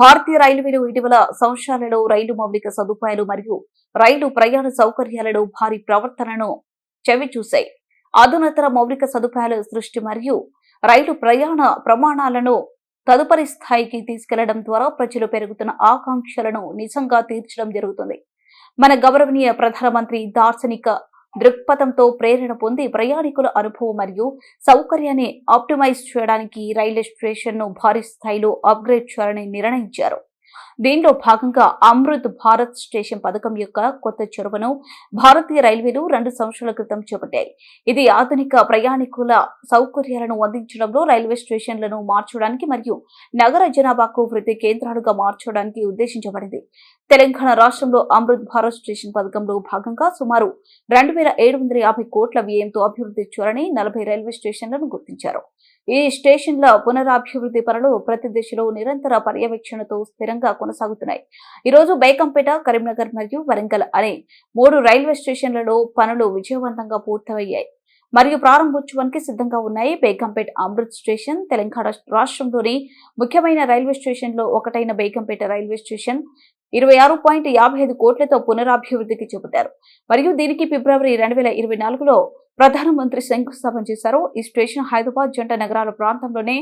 భారతీయ రైల్వేలు ఇటీవల సంవత్సరాలలో రైలు మౌలిక సదుపాయాలు మరియు రైలు ప్రయాణ సౌకర్యాలలో భారీ ప్రవర్తనను చెవి చూశాయి అధునతర మౌలిక సదుపాయాల సృష్టి మరియు రైలు ప్రయాణ ప్రమాణాలను తదుపరి స్థాయికి తీసుకెళ్ళడం ద్వారా ప్రజలు పెరుగుతున్న ఆకాంక్షలను నిజంగా తీర్చడం జరుగుతుంది. మన గౌరవనీయ ప్రధానమంత్రి దార్శనిక దృక్పథంతో ప్రేరణ పొంది ప్రయాణికుల అనుభవం మరియు సౌకర్యాన్ని ఆప్టిమైజ్ చేయడానికి రైల్వే స్టేషన్ను భారీ స్థాయిలో అప్గ్రేడ్ చేయాలని నిర్ణయించారు. దీనిలో భాగంగా అమృత్ భారత్ స్టేషన్ పథకం యొక్క కొత్త చొరవను భారతీయ రైల్వేలు రెండు సంవత్సరాల క్రితం చేపట్టాయి. ఇది ఆధునిక ప్రయాణికుల సౌకర్యాలను అందించడంలో రైల్వే స్టేషన్లను మార్చడానికి మరియు నగర జనాభాకు వృద్ధి కేంద్రాలుగా మార్చడానికి ఉద్దేశించబడింది. తెలంగాణ రాష్ట్రంలో అమృత్ భారత్ స్టేషన్ పథకంలో భాగంగా సుమారు రెండు వేల ఏడు వందల యాభై కోట్ల వ్యయంతో అభివృద్ధి చూరని నలభై రైల్వే స్టేషన్లను గుర్తించారు. ఈ స్టేషన్ల పునరాభివృద్ధి పనులు ప్రతి దిశలో నిరంతర పర్యవేక్షణతో స్థిరంగా కొనసాగుతున్నాయి. ఈ రోజు బేగంపేట కరీంనగర్ మరియు వరంగల్ అనే మూడు రైల్వే స్టేషన్లలో పనులు విజయవంతంగా పూర్తయ్యాయి. మరియు ప్రారంభోత్సవానికి సిద్ధంగా ఉన్నాయి బేగంపేట అమృత్ స్టేషన్ తెలంగాణ రాష్ట్రంలోని ముఖ్యమైన రైల్వే స్టేషన్లో ఒకటైన బేగంపేట రైల్వే స్టేషన్ ఇరవై ఆరు పాయింట్ యాభై ఐదు కోట్లతో పునరాభివృద్ధికి చూపుతారు మరియు దీనికి ఫిబ్రవరి రెండు వేల ఇరవై నాలుగులో ప్రధానమంత్రి శంకుస్థాపన చేశారు. ఈ స్టేషన్ హైదరాబాద్ జంట నగరాల ప్రాంతంలోనే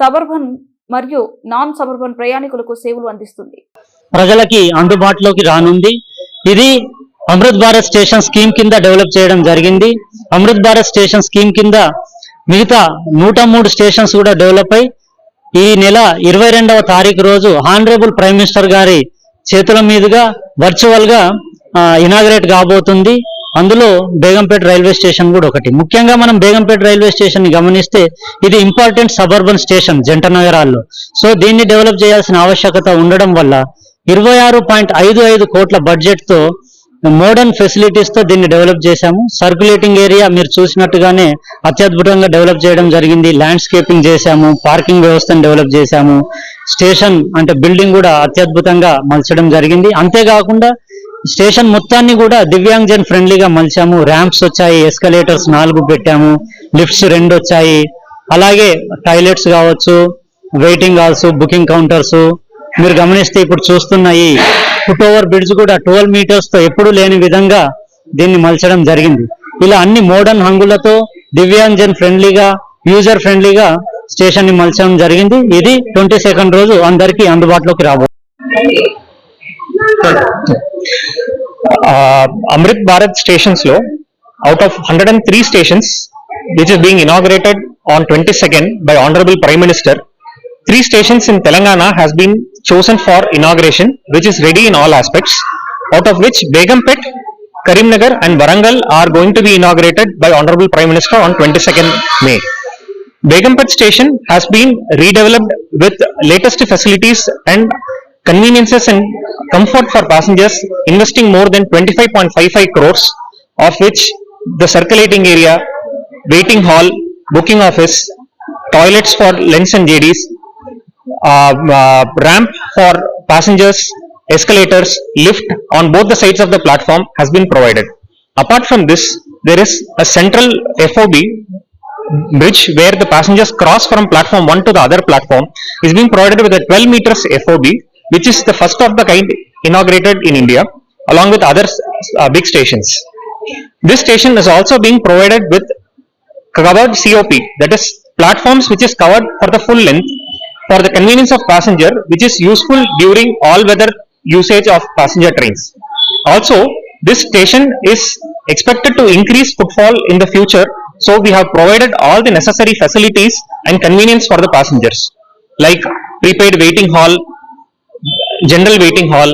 సబర్బన్ మరియు నాన్ సబర్బన్ ప్రయాణికులకు సేవలు అందిస్తుంది. ప్రజలకి అందుబాటులోకి రానుంది. ఇది అమృత్ భారత్ స్టేషన్ స్కీమ్ కింద డెవలప్ చేయడం జరిగింది. అమృత్ భారత్ స్టేషన్ స్కీమ్ కింద మిగతా నూట మూడు స్టేషన్స్ కూడా డెవలప్ అయి ఈ నెల ఇరవై రెండవ తారీఖు రోజు హానరేబుల్ ప్రైమ్ మినిస్టర్ గారి చేతుల మీదుగా వర్చువల్గా ఇనాగ్రేట్ కాబోతుంది. అందులో బేగంపేట రైల్వే స్టేషన్ కూడా ఒకటి. ముఖ్యంగా మనం బేగంపేట రైల్వే స్టేషన్ని గమనిస్తే ఇది ఇంపార్టెంట్ సబర్బన్ స్టేషన్ జంట నగరాల్లో. సో దీన్ని డెవలప్ చేయాల్సిన ఆవశ్యకత ఉండడం వల్ల ఇరవై ఆరు పాయింట్ ఐదు ఐదు కోట్ల బడ్జెట్తో మోడర్న్ ఫెసిలిటీస్తో దీన్ని డెవలప్ చేశాము. సర్క్యులేటింగ్ ఏరియా మీరు చూసినట్టుగానే అత్యద్భుతంగా డెవలప్ చేయడం జరిగింది. ల్యాండ్స్కేపింగ్ చేశాము పార్కింగ్ వ్యవస్థను డెవలప్ చేశాము. స్టేషన్ అంటే బిల్డింగ్ కూడా అత్యద్భుతంగా మలచడం జరిగింది. అంతేకాకుండా స్టేషన్ మొత్తాన్ని కూడా దివ్యాంగ్జన్ ఫ్రెండ్లీగా మలిచాము. ర్యాంప్స్ వచ్చాయి ఎస్కలేటర్స్ నాలుగు పెట్టాము లిఫ్ట్స్ రెండు వచ్చాయి. అలాగే టాయిలెట్స్ కావచ్చు వెయిటింగ్ హాల్స్ బుకింగ్ కౌంటర్స్. మీరు గమనిస్తే ఇప్పుడు చూస్తున్నాయి ఫుట్ ఓవర్ బ్రిడ్జ్ కూడా ట్వెల్వ్ మీటర్స్తో ఎప్పుడు లేని విధంగా దీన్ని మలచడం జరిగింది. ఇలా అన్ని మోడర్న్ హంగులతో దివ్యాంగ్జన్ ఫ్రెండ్లీగా యూజర్ ఫ్రెండ్లీగా స్టేషన్ని మలచడం జరిగింది. ఇది ట్వంటీ సెకండ్ రోజు అందరికీ అందుబాటులోకి రాబోతుంది Uh, Amrit Bharat stations లో out of 103 stations which is being inaugurated on 22nd by Honorable Prime Minister, three stations in Telangana has been chosen for inauguration which is ready in all aspects out of which Begumpet, Karimnagar and Varangal are going to be inaugurated by Honorable Prime Minister on 22nd May. Begumpet station has been redeveloped with latest facilities and conveniences and comfort for passengers investing more than 25.55 crores of which the circulating area waiting hall booking office toilets for lens and jd's uh, uh, ramp for passengers escalators lift on both the sides of the platform has been provided. Apart from this there is a central fob bridge where the passengers cross from platform 1 to the other platform is being provided with a 12 meters FOB which is the first of the kind inaugurated in India along with other uh, big stations. This station is also being provided with covered COP that is platforms which is covered for the full length for the convenience of passenger which is useful during all weather usage of passenger trains. Also this station is expected to increase footfall in the future so we have provided all the necessary facilities and convenience for the passengers like prepaid waiting hall, general waiting hall,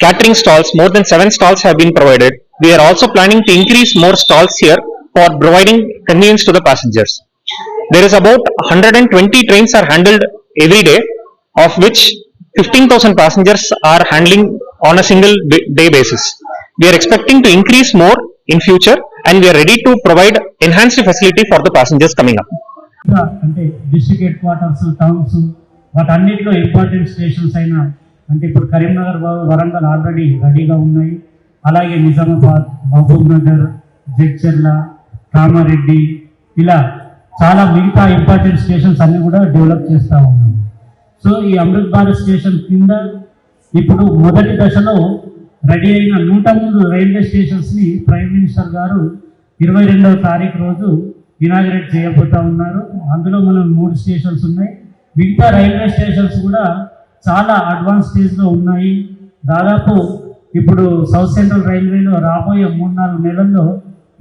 catering stalls, more than seven stalls have been provided. We are also planning to increase more stalls here for providing convenience to the passengers. There is about 120 trains are handled every day, of which 15,000 passengers are handling on a single day basis. We are expecting to increase more in future and we are ready to provide enhanced facility for the passengers coming up. అంటే district headquarters towns వాటన్నిటిలో important stations అయిన అంటే ఇప్పుడు Karimnagar Warangal already రెడీగా ఉన్నాయి. అలాగే నిజామాబాద్ మహబూబ్ నగర్ జడ్చర్ల కామారెడ్డి ఇలా చాలా మిగతా ఇంపార్టెంట్ స్టేషన్స్ అన్నీ కూడా డెవలప్ చేస్తూ ఉన్నాం. సో ఈ అమృత్ భారత్ స్టేషన్ కింద ఇప్పుడు మొదటి దశలో రెడీ అయిన నూట మూడు రైల్వే స్టేషన్స్ని ప్రైమ్ మినిస్టర్ గారు ఇరవై రెండవ తారీఖు రోజు ఇనాగ్రేట్ చేయబోతా ఉన్నారు. అందులో మనం మూడు స్టేషన్స్ ఉన్నాయి. మిగతా రైల్వే స్టేషన్స్ కూడా చాలా అడ్వాన్స్ స్టేజ్లో ఉన్నాయి. దాదాపు ఇప్పుడు సౌత్ సెంట్రల్ రైల్వేలో రాబోయే మూడు నాలుగు నెలల్లో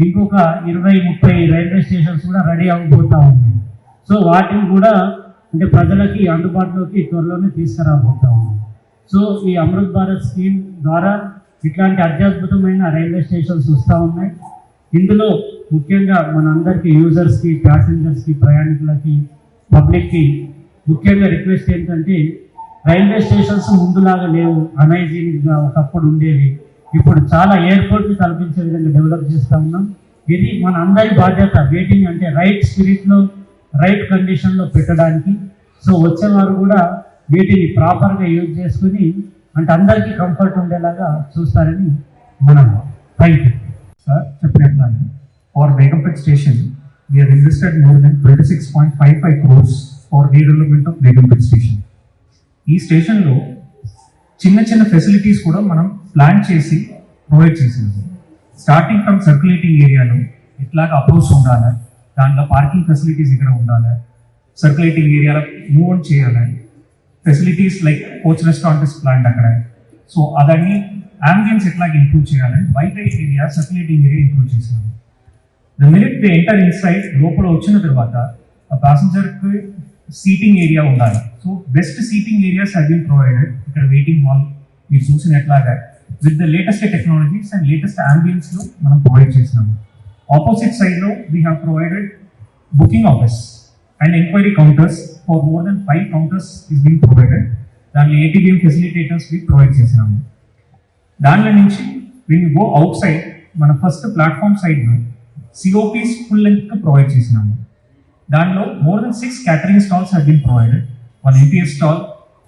ఇంకొక ఇరవై ముప్పై రైల్వే స్టేషన్స్ కూడా రెడీ అవ్వబోతా ఉన్నాయి. సో వాటిని కూడా అంటే ప్రజలకి అందుబాటులోకి త్వరలోనే తీసుకురాబోతా ఉన్నాం సో ఈ అమృత్ భారత్ స్కీమ్ ద్వారా ఇట్లాంటి అత్యద్భుతమైన రైల్వే స్టేషన్స్ వస్తూ ఉన్నాయి. ఇందులో ముఖ్యంగా మనందరికీ యూజర్స్కి ప్యాసింజర్స్కి ప్రయాణికులకి పబ్లిక్కి ముఖ్యంగా రిక్వెస్ట్ ఏంటంటే రైల్వే స్టేషన్స్ ముందులాగా లేవు. అనైజీనిక్గా ఒకప్పుడు ఉండేవి. ఇప్పుడు చాలా ఎయిర్పోర్ట్ని కల్పించే విధంగా డెవలప్ చేస్తూ ఉన్నాం. ఇది మన అందరి బాధ్యత. వెయిటింగ్ అంటే రైట్ స్పిరిట్లో రైట్ కండిషన్లో పెట్టడానికి. సో వచ్చేవారు కూడా వీటిని ప్రాపర్గా యూజ్ చేసుకుని అంటే అందరికీ కంఫర్ట్ ఉండేలాగా చూస్తారని మనం thank you sir చెప్పినట్లానే for Begumpet station we are invested more than twenty six point five five crores for redevelopment of Begumpet station ఈ స్టేషన్లో చిన్న చిన్న ఫెసిలిటీస్ కూడా మనం ప్లాన్ చేసి ప్రొవైడ్ చేసినాము. స్టార్టింగ్ ఫ్రమ్ సర్క్యులేటింగ్ ఏరియాలో ఎట్లాగా అప్రోచ్ ఉండాలి దాంట్లో పార్కింగ్ ఫెసిలిటీస్ ఇక్కడ ఉండాలి సర్క్యులేటింగ్ ఏరియాలో మూవ్ ఆన్ చేయాలి. Facilities like coach restaurant is plant అక్కడ. సో అదన్నీ అంబియన్స్ ఎట్లాగ ఇంప్రూవ్ చేయాలని బయట ఏరియా సర్క్యులేటింగ్ ఏరియా ఇంప్రూవ్ చేసినాము. The minute they enter inside లోపల వచ్చిన తర్వాత ఆ ప్యాసింజర్కి సీటింగ్ ఏరియా ఉండాలి. So best seating areas have been provided ఇక్కడ వెయిటింగ్ హాల్ మీరు చూసినట్లాగా. With the latest technologies and latest అంబియన్స్లో మనం ప్రొవైడ్ చేసినాము. ఆపోజిట్ సైడ్లో we have provided booking office and enquiry counters for more than five counters is been provided దాంట్లో ATM facilitators we provide చేసినాము. దాంట్లో నుంచి when go out side మన first platform సైడ్లో COPs full length provide చేసినాము. దాంట్లో more than six catering stalls have been provided one NTS stall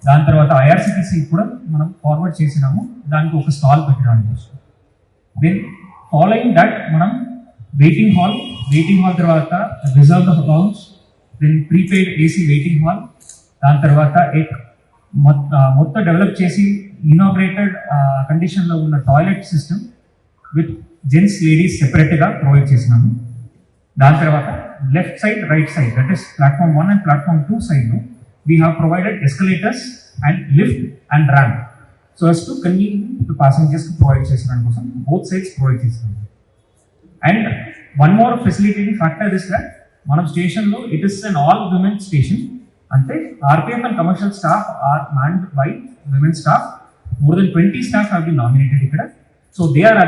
దాని తర్వాత ఐఆర్సిటీసీ కూడా మనం ఫార్వర్డ్ చేసినాము. దానికి ఒక స్టాల్ పెట్టడానికి కోసం దెన్ ఫాలోయింగ్ దట్ మనం వెయిటింగ్ హాల్ వెయిటింగ్ హాల్ తర్వాత reserve of accounts then prepaid AC waiting hall దాని తర్వాత ఎక్ మొత్తం డెవలప్ చేసి ఇనాగ్రేటెడ్ కండిషన్లో ఉన్న toilet system with gents ladies సెపరేట్గా ప్రొవైడ్ చేసినాము. దాని తర్వాత left side right side that is platform one and platform two సైడ్లో we have provided escalators and lift and ramp so as to convenient ప్యాసింజర్స్కి provide చేసిన కోసం both sides provide చేసినాము and one more facility factor is that మనం స్టేషన్లో it is an all women station అంటే RPF and commercial staff are manned by women staff more than twenty staff have be nominated ఇక్కడ so they are